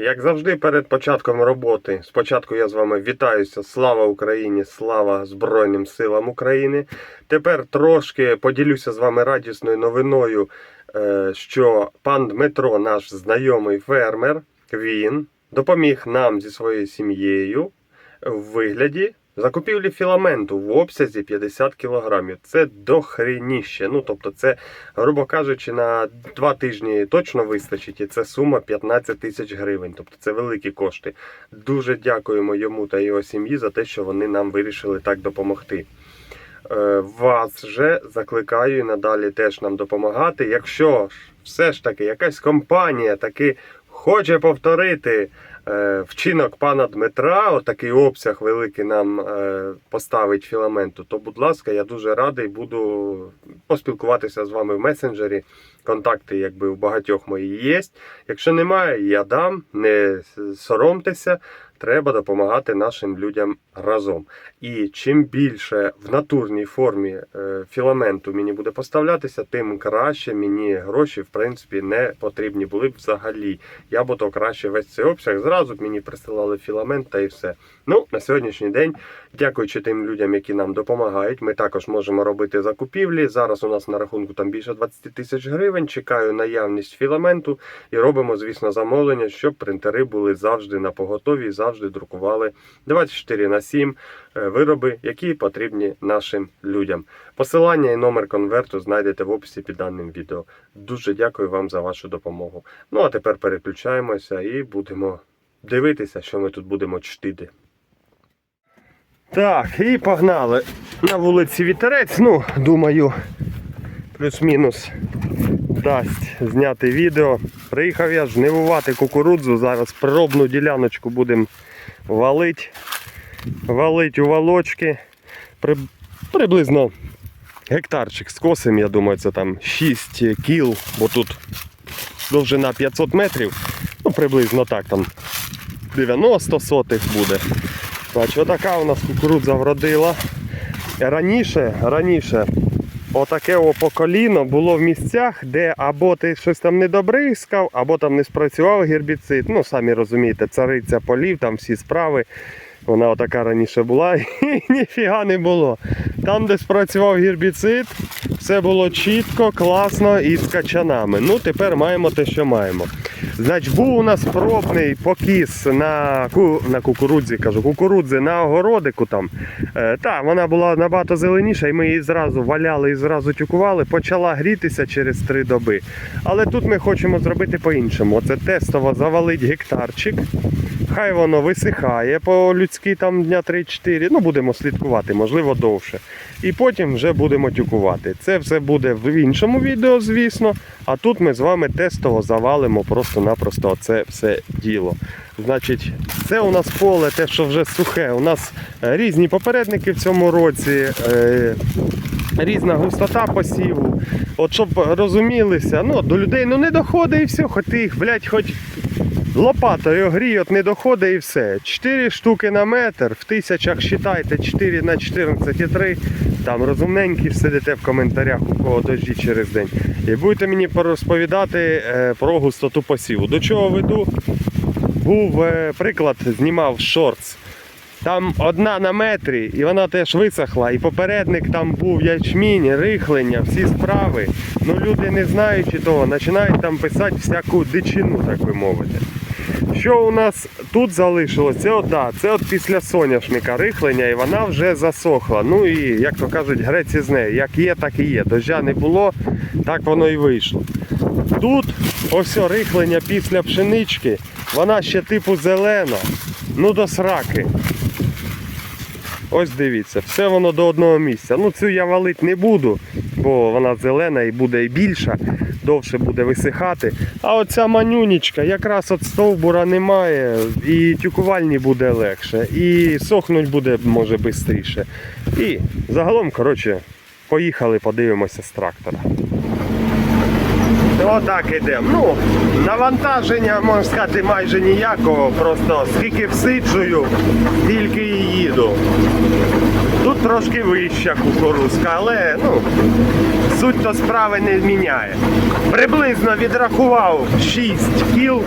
Як завжди, перед початком роботи, спочатку я з вами вітаюся. Слава Україні! Слава Збройним силам України. Тепер трошки поділюся з вами радісною новиною, е, що пан Дмитро, наш знайомий фермер, він допоміг нам зі своєю сім'єю в вигляді закупівлі філаменту в обсязі 50 кг. Це дохреніще. Ну, тобто, це, грубо кажучи, на два тижні точно вистачить, і це сума 15 тисяч гривень. Тобто це великі кошти. Дуже дякуємо йому та його сім'ї за те, що вони нам вирішили так допомогти. Е, Вас же закликаю і надалі теж нам допомагати. Якщо все ж таки якась компанія таки хоче повторити вчинок пана Дмитра, отакий обсяг великий нам е, поставить філаменту, то, будь ласка, я дуже радий буду поспілкуватися з вами в месенджері. Контакти, якби у багатьох мої є. Якщо немає, я дам, не соромтеся. Треба допомагати нашим людям разом. І чим більше в натурній формі е, філаменту мені буде поставлятися, тим краще мені гроші в принципі не потрібні були б взагалі. Я б то краще весь цей обсяг зразу б мені присилали філамент та і все. Ну на сьогоднішній день, дякуючи тим людям, які нам допомагають. Ми також можемо робити закупівлі. Зараз у нас на рахунку там більше 20 тисяч гривень. Чекаю наявність філаменту і робимо, звісно, замовлення, щоб принтери були завжди на поготові, завжди друкували 24 на 7 е, вироби, які потрібні нашим людям. Посилання і номер конверту знайдете в описі під даним відео. Дуже дякую вам за вашу допомогу. Ну а тепер переключаємося і будемо дивитися, що ми тут будемо чтити. Так, і погнали. На вулиці вітерець. Ну, думаю, плюс-мінус дасть зняти відео. Приїхав я жнивувати кукурудзу. Зараз пробну діляночку будемо валити. Валить у волочки. При, приблизно гектарчик скосим, я думаю, це там 6 кіл, бо тут довжина 500 метрів. Ну, приблизно так там 90 сотих буде. Бачу, отака у нас кукурудза вродила. Раніше, раніше, отаке о по коліно було в місцях, де або ти щось там не добризкав, або там не спрацював гербіцид. Ну, самі розумієте, цариця полів, там всі справи. Вона отака раніше була і ніфіга не було. Там, де спрацював гербіцид, все було чітко, класно і з качанами. Ну, тепер маємо те, що маємо. Значить, був у нас пробний покіс на ку... на кукурудзі, кажу, кукурудзи на огородику там. Е, та, вона була набагато зеленіша, і ми її зразу валяли і зразу тюкували. Почала грітися через три доби. Але тут ми хочемо зробити по-іншому. Оце тестово завалить гектарчик. Хай воно висихає по-людськи там дня 3-4. Ну, будемо слідкувати, можливо, довше. І потім вже будемо тюкувати. Це все буде в іншому відео, звісно. А тут ми з вами тестово завалимо просто-напросто це все діло. Значить, це у нас поле, те, що вже сухе. У нас е, різні попередники в цьому році. е, Різна густота посіву. От щоб розумілися, ну до людей ну не доходить і все, хоч ти їх, блядь, хоч лопатою грій, от не доходить і все. 4 штуки на метр, в тисячах считайте 4 на 14,3. Там розумненькі сидите в коментарях, у кого дожді через день. І будете мені порозповідати е, про густоту посіву. До чого веду? Був е, приклад, знімав шортс. Там одна на метрі, і вона теж висохла. І попередник там був ячмінь, рихлення, всі справи. Ну люди не знаючи того, починають там писати всяку дичину, так би мовити. Що у нас тут залишилось? Це от, да, це от після соняшника рихлення, і вона вже засохла. Ну і, як то кажуть, грець із нею. Як є, так і є. Дождя не було, так воно і вийшло. Тут ось рихлення після пшенички, вона ще типу зелена, ну до сраки. Ось дивіться, все воно до одного місця. Ну цю я валити не буду, бо вона зелена і буде і більша, довше буде висихати. А оця манюнічка, якраз от стовбура немає, і тюкувальні буде легше, і сохнуть буде може швидше. І загалом, коротше, поїхали, подивимося з трактора. Отак ідемо. Ну, навантаження, можна сказати, майже ніякого. Просто скільки всиджую, стільки і їду. Тут трошки вища кукурузка, але ну, суть то справи не зміняє. Приблизно відрахував 6 кіл.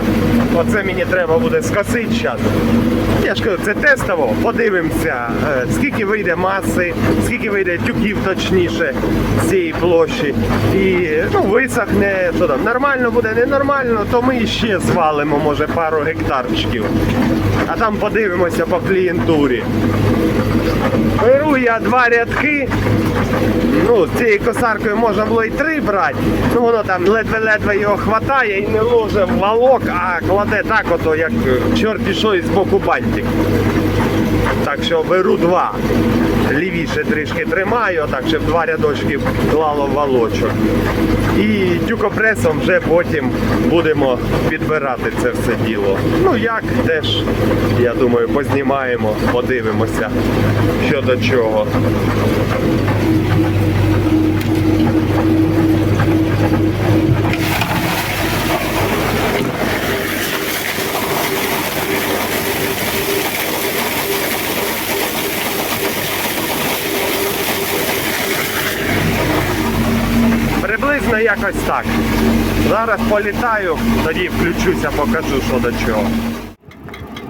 Оце мені треба буде скосити зараз. Я ж кажу, це тестово. Подивимося, е, скільки вийде маси, скільки вийде тюків точніше з цієї площі. І ну, висохне, що там, нормально буде, ненормально, то ми ще звалимо, може, пару гектарчиків. А там подивимося по клієнтурі. Беру я два рядки. Ну, цією косаркою можна було і три брати. Ну воно там ледве-ледве його хватає і не ложе в валок, а кладе так, ото, як чорт що із боку бантик. Так що беру два. Лівіше трішки тримаю, так щоб два рядочки клало волочок. І тюкопресом вже потім будемо підбирати це все діло. Ну як теж, я думаю, познімаємо, подивимося, що до чого. Приблизно якось так. Зараз політаю, тоді включуся, покажу, що до чого.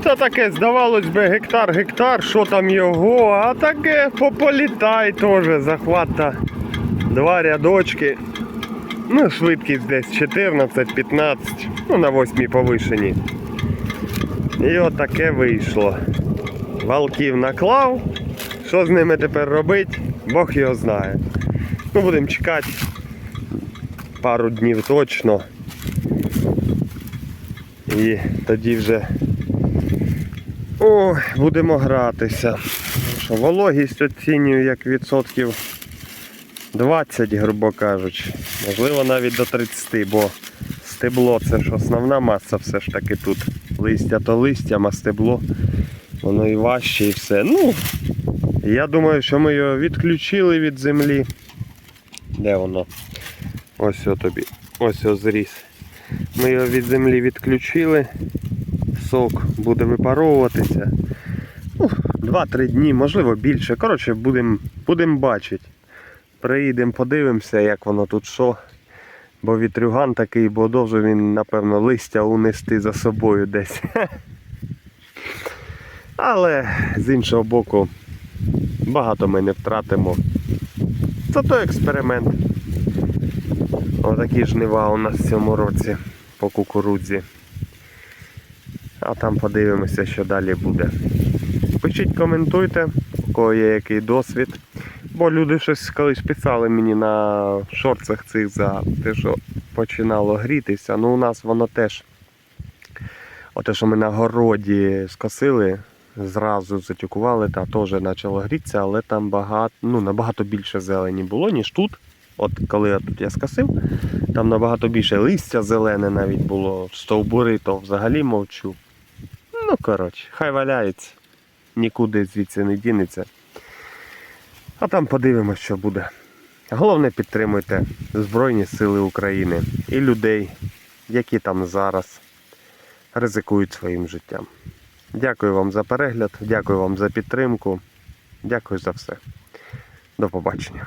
Це таке, здавалось би, гектар, гектар, що там його, а таке пополітай теж, захвата. Два рядочки. Ну, швидкість десь 14-15, ну на 8 повишенні. І отаке вийшло. Валків наклав. Що з ними тепер робити, Бог його знає. Ну, будемо чекати пару днів точно. І тоді вже о, будемо гратися. Що, вологість оцінюю як відсотків 20, грубо кажучи. Можливо навіть до 30, бо стебло це ж основна маса все ж таки тут. Листя то листям, а стебло воно і важче і все. Ну, я думаю, що ми його відключили від землі. Де воно? Ось о тобі. Ось о зріс. Ми його від землі відключили. Сок буде випаровуватися. Ну, 2-3 дні, можливо більше. Коротше, будемо будем бачити. Приїдемо, подивимося, як воно тут що. Бо вітрюган такий, бо довже він, напевно, листя унести за собою десь. Але з іншого боку, багато ми не втратимо. Той експеримент. Отакі жнива у нас в цьому році по кукурудзі. А там подивимося, що далі буде. Пишіть, коментуйте, у кого є який досвід. Бо люди щось колись писали мені на шорцах цих за те, що починало грітися. Ну у нас воно теж. Оте, що ми на городі скосили, зразу затюкували, та теж почало грітися, але там багато, ну, набагато більше зелені було, ніж тут. От коли я тут я скосив, там набагато більше листя зелене навіть було, стовбури, то взагалі мовчу. Ну, коротше, хай валяється, нікуди звідси не дінеться. А там подивимось, що буде. Головне підтримуйте Збройні Сили України і людей, які там зараз ризикують своїм життям. Дякую вам за перегляд, дякую вам за підтримку. Дякую за все. До побачення.